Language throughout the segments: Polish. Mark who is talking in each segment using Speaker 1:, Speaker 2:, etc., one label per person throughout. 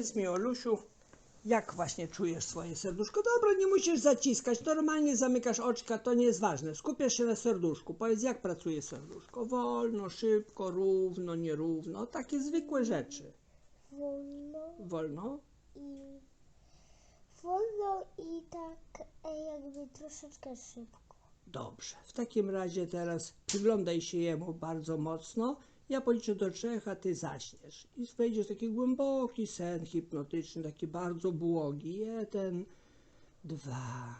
Speaker 1: Powiedz mi, Olusiu, jak właśnie czujesz swoje serduszko? Dobra, nie musisz zaciskać, normalnie zamykasz oczka, to nie jest ważne. Skupiasz się na serduszku. Powiedz, jak pracuje serduszko? Wolno, szybko, równo, nierówno, takie zwykłe rzeczy.
Speaker 2: wolno
Speaker 1: Wolno?
Speaker 2: i wolno i tak e, jakby troszeczkę szybko.
Speaker 1: Dobrze. W takim razie teraz przyglądaj się jemu bardzo mocno. Ja policzę do trzech, a ty zaśniesz. I wejdziesz taki głęboki sen hipnotyczny, taki bardzo błogi. Jeden, dwa,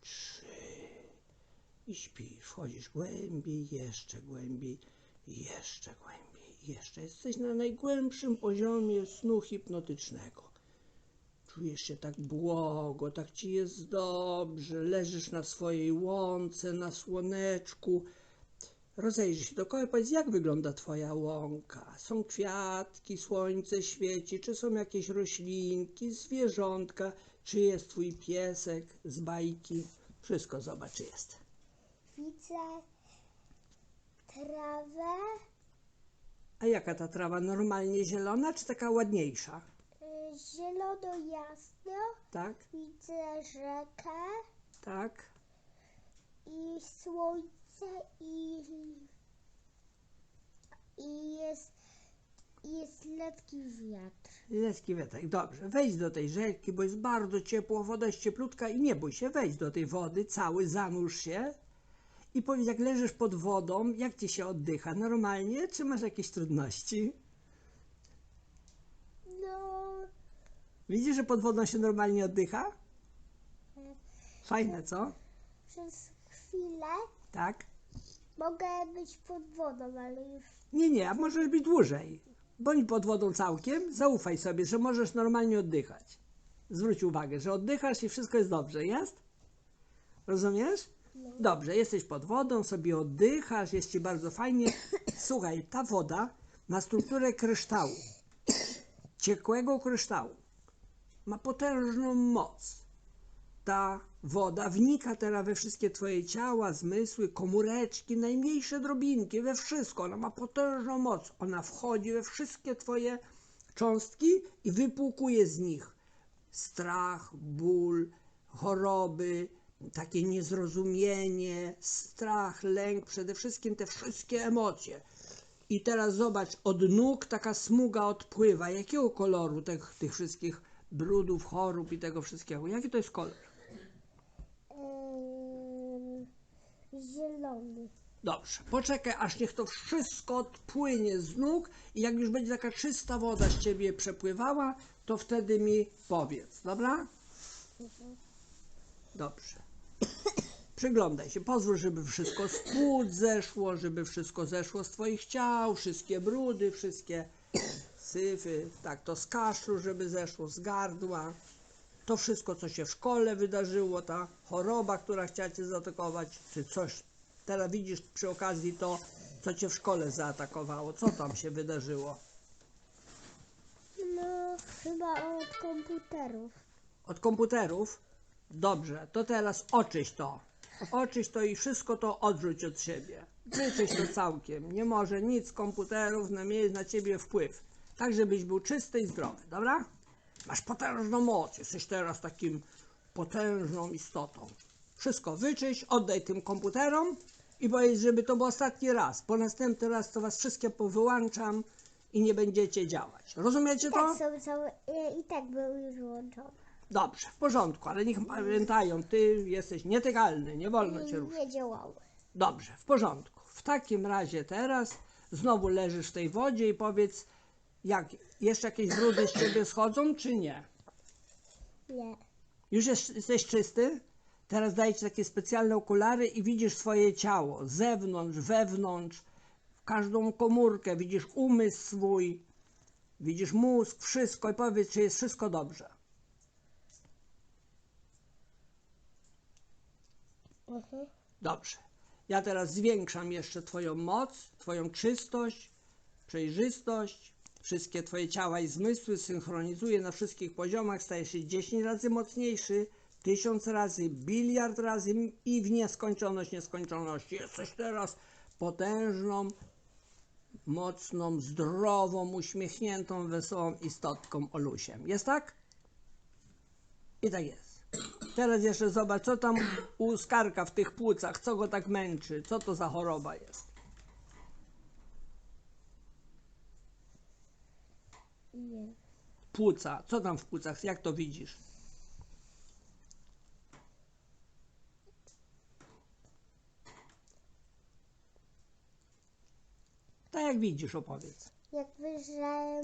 Speaker 1: trzy. I śpisz. Wchodzisz głębiej, jeszcze głębiej, jeszcze głębiej, jeszcze. Jesteś na najgłębszym poziomie snu hipnotycznego. Czujesz się tak błogo, tak ci jest dobrze, leżysz na swojej łące, na słoneczku. Rozejrzyj się dookoła i powiedz, jak wygląda twoja łąka. Są kwiatki, słońce świeci, czy są jakieś roślinki, zwierzątka, czy jest twój piesek z bajki. Wszystko zobacz, czy jest.
Speaker 2: Widzę trawę,
Speaker 1: A jaka ta trawa? Normalnie zielona, czy taka ładniejsza?
Speaker 2: y, zielono jasno,
Speaker 1: Tak,
Speaker 2: widzę rzekę
Speaker 1: tak.
Speaker 2: i słońce i, i jest, jest letki wiatr.
Speaker 1: Leski wetek, dobrze. Wejdź do tej rzeki, bo jest bardzo ciepło, woda jest cieplutka i nie bój się, wejdź do tej wody, cały zanurz się i powiedz, jak leżysz pod wodą, jak ci się oddycha? Normalnie, czy masz jakieś trudności?
Speaker 2: No,
Speaker 1: Widzisz, że pod wodą się normalnie oddycha? Fajne, co?
Speaker 2: przez chwilę
Speaker 1: Tak?
Speaker 2: Mogę być pod wodą, ale już
Speaker 1: Nie, nie, a możesz być dłużej. Bądź pod wodą całkiem, zaufaj sobie, że możesz normalnie oddychać. Zwróć uwagę, że oddychasz i wszystko jest dobrze, jest? Rozumiesz? Dobrze, jesteś pod wodą, sobie oddychasz, jest ci bardzo fajnie. Słuchaj, ta woda ma strukturę kryształu, ciekłego kryształu. Ma potężną moc. Ta woda wnika teraz we wszystkie twoje ciała, zmysły, komóreczki, najmniejsze drobinki, we wszystko. Ona ma potężną moc. Ona wchodzi we wszystkie twoje cząstki i wypłukuje z nich strach, ból, choroby, takie niezrozumienie, strach, lęk, przede wszystkim te wszystkie emocje. I teraz zobacz, od nóg taka smuga odpływa. Jakiego koloru tych, tych wszystkich brudów, chorób i tego wszystkiego? Jaki to jest kolor?
Speaker 2: Zielony.
Speaker 1: Dobrze, poczekaj, aż niech to wszystko odpłynie z nóg i jak już będzie taka czysta woda z ciebie przepływała, to wtedy mi powiedz, dobra? Dobrze. Przyglądaj się, pozwól, żeby wszystko z zeszło, żeby wszystko zeszło z twoich ciał, wszystkie brudy, wszystkie syfy, tak, to z kaszlu, żeby zeszło z gardła. To wszystko, co się w szkole wydarzyło, ta choroba, która chciała cię zaatakować, czy coś. Teraz widzisz przy okazji to, co cię w szkole zaatakowało. Co tam się wydarzyło?
Speaker 2: No, chyba od komputerów.
Speaker 1: Od komputerów? Dobrze, to teraz oczyść to. Oczyść to i wszystko to odrzuć od siebie. Wyczyść to całkiem. Nie może nic z komputerów na, mieć na ciebie wpływ. Tak, żebyś był czysty i zdrowy, dobra? Masz potężną moc. Jesteś teraz takim potężną istotą. Wszystko wyczyść, oddaj tym komputerom i powiedz, żeby to był ostatni raz. Po następny raz to was wszystkie powyłączam i nie będziecie działać. Rozumiecie to?
Speaker 2: Tak, są całe, i, i tak były już włączone.
Speaker 1: Dobrze, w porządku, ale niech pamiętają, ty jesteś nietykalny, nie wolno cię ruszyć.
Speaker 2: nie działały.
Speaker 1: Dobrze, w porządku. W takim razie teraz znowu leżysz w tej wodzie i powiedz, jak jeszcze jakieś brudy z ciebie schodzą, czy nie?
Speaker 2: Nie.
Speaker 1: Już jest, jesteś czysty? Teraz daję ci takie specjalne okulary i widzisz swoje ciało, z zewnątrz, wewnątrz, w każdą komórkę, widzisz umysł swój, widzisz mózg, wszystko i powiedz, czy jest wszystko dobrze.
Speaker 2: Mhm.
Speaker 1: Dobrze. Ja teraz zwiększam jeszcze Twoją moc, Twoją czystość, przejrzystość, wszystkie Twoje ciała i zmysły, synchronizuję na wszystkich poziomach, stajesz się 10 razy mocniejszy, tysiąc razy, biliard razy i w nieskończoność nieskończoności. Jesteś teraz potężną mocną, zdrową, uśmiechniętą, wesołą istotką Olusiem. Jest tak? I tak jest. Teraz jeszcze zobacz, co tam u Skarka w tych płucach, co go tak męczy, co to za choroba jest.
Speaker 2: Nie.
Speaker 1: Płuca, co tam w płucach, jak to widzisz? Tak jak widzisz, opowiedz.
Speaker 2: Jakby, że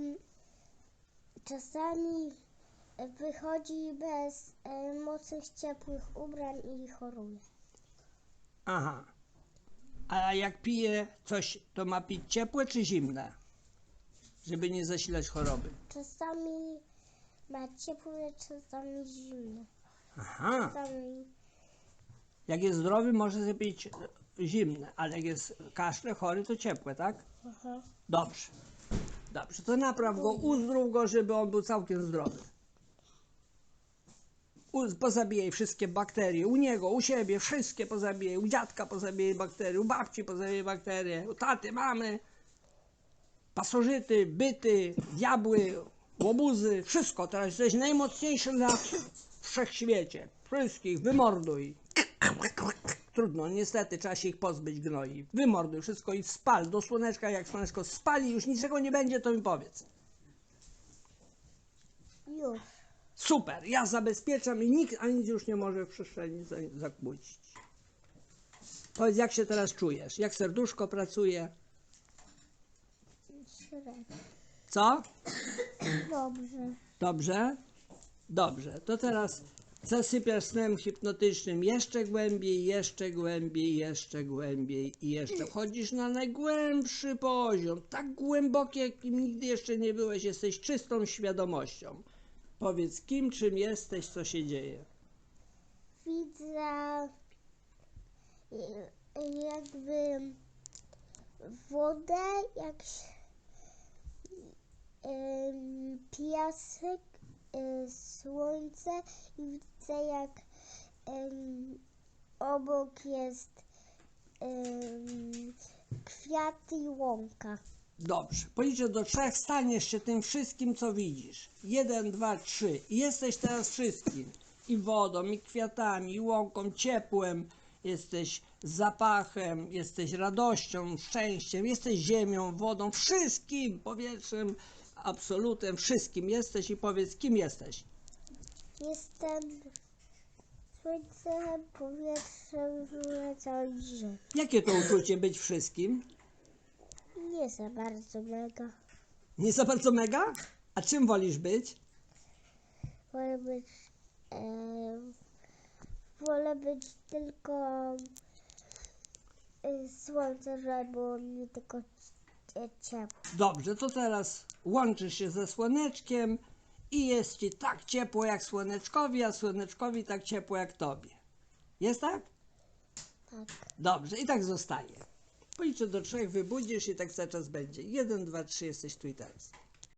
Speaker 2: czasami wychodzi bez e, mocnych, ciepłych ubrań i choruje.
Speaker 1: Aha. A jak pije coś, to ma pić ciepłe czy zimne? Żeby nie zasilać choroby.
Speaker 2: Czasami ma ciepłe, czasami zimne.
Speaker 1: Aha.
Speaker 2: Czasami
Speaker 1: Jak jest zdrowy, może pić zimne, ale jak jest kaszle, chory, to ciepłe, tak?
Speaker 2: Aha.
Speaker 1: Dobrze. Dobrze, to napraw go, uzdrów go, żeby on był całkiem zdrowy. U- Pozabijaj wszystkie bakterie. U niego, u siebie, wszystkie pozabijaj. U dziadka pozabijaj bakterie, u babci pozabijaj bakterie, u taty, mamy. Pasożyty, byty, diabły, łobuzy, wszystko. Teraz jesteś najmocniejszy na wszechświecie. Wszystkich wymorduj. Trudno, niestety trzeba się ich pozbyć gnoi. Wymorduj wszystko i spal do słoneczka. Jak słoneczko spali, już niczego nie będzie, to mi powiedz.
Speaker 2: już.
Speaker 1: Super, ja zabezpieczam i nikt ani nic już nie może w przestrzeni za- zakłócić. Powiedz, jak się teraz czujesz? Jak serduszko pracuje? Co?
Speaker 2: Dobrze.
Speaker 1: Dobrze? Dobrze. To teraz zasypiasz snem hipnotycznym jeszcze głębiej, jeszcze głębiej, jeszcze głębiej i jeszcze wchodzisz na najgłębszy poziom. Tak głęboki, jakim nigdy jeszcze nie byłeś. Jesteś czystą świadomością. Powiedz, kim, czym jesteś, co się dzieje.
Speaker 2: Widzę e, jakby wodę, jak się- piasek, e, słońce i widzę jak obok jest kwiaty i łąka.
Speaker 1: Dobrze. Policzę do trzech, staniesz się tym wszystkim, co widzisz. Jeden, dwa, trzy. Jesteś teraz wszystkim. I wodą, i kwiatami, i łąką, ciepłem. Jesteś zapachem, jesteś radością, szczęściem, jesteś ziemią, wodą, wszystkim, powietrzem, absolutem, wszystkim jesteś i powiedz, kim jesteś.
Speaker 2: Jestem słońcem, powietrzem, całej ziemi.
Speaker 1: Jakie to uczucie być wszystkim?
Speaker 2: Nie za bardzo mega.
Speaker 1: Nie za bardzo mega? A czym wolisz być?
Speaker 2: Wolę być, e, wolę być tylko e, słońce, żeby było mi tylko ciepło.
Speaker 1: Dobrze, to teraz łączysz się ze słoneczkiem i jest ci tak ciepło jak słoneczkowi, a słoneczkowi tak ciepło jak tobie. Jest tak?
Speaker 2: Tak.
Speaker 1: Dobrze, i tak zostaje. Policzę do trzech, wybudzisz i tak cały czas będzie. Jeden, dwa, trzy, jesteś tu i teraz.